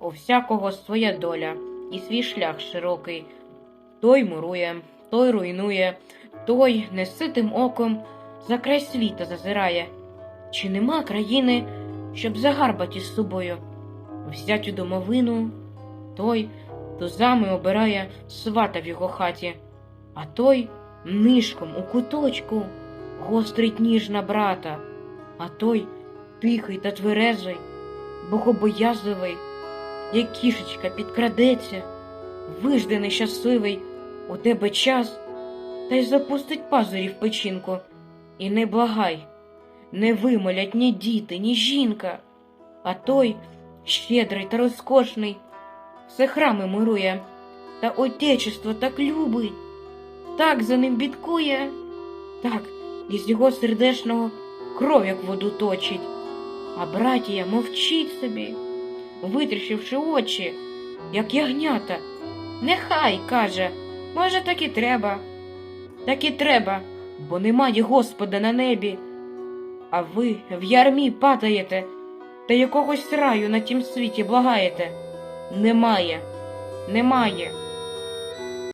у всякого своя доля і свій шлях широкий. Той мурує, той руйнує, той неситим оком за край світа зазирає. Чи нема країни, щоб загарбати з собою? Взять у домовину, той тузами обирає свата в його хаті, а той нишком у куточку гострить ніж на брата, а той тихий та тверезий, богобоязливий, як кішечка підкрадеться, вижде нещасливий у тебе час, та й запустить пазурі в печінку. І не благай, не вимолять ні діти, ні жінка, а той щедрий та розкошний, все храми мирує, та отечество так любить, так за ним бідкує, так із його сердешного кров як воду точить, а братія мовчить собі, витріщивши очі, як ягнята. Нехай, каже, може, так і треба, так і треба, бо немає Господа на небі. А ви в ярмі падаєте та якогось раю на тім світі благаєте. Немає, немає.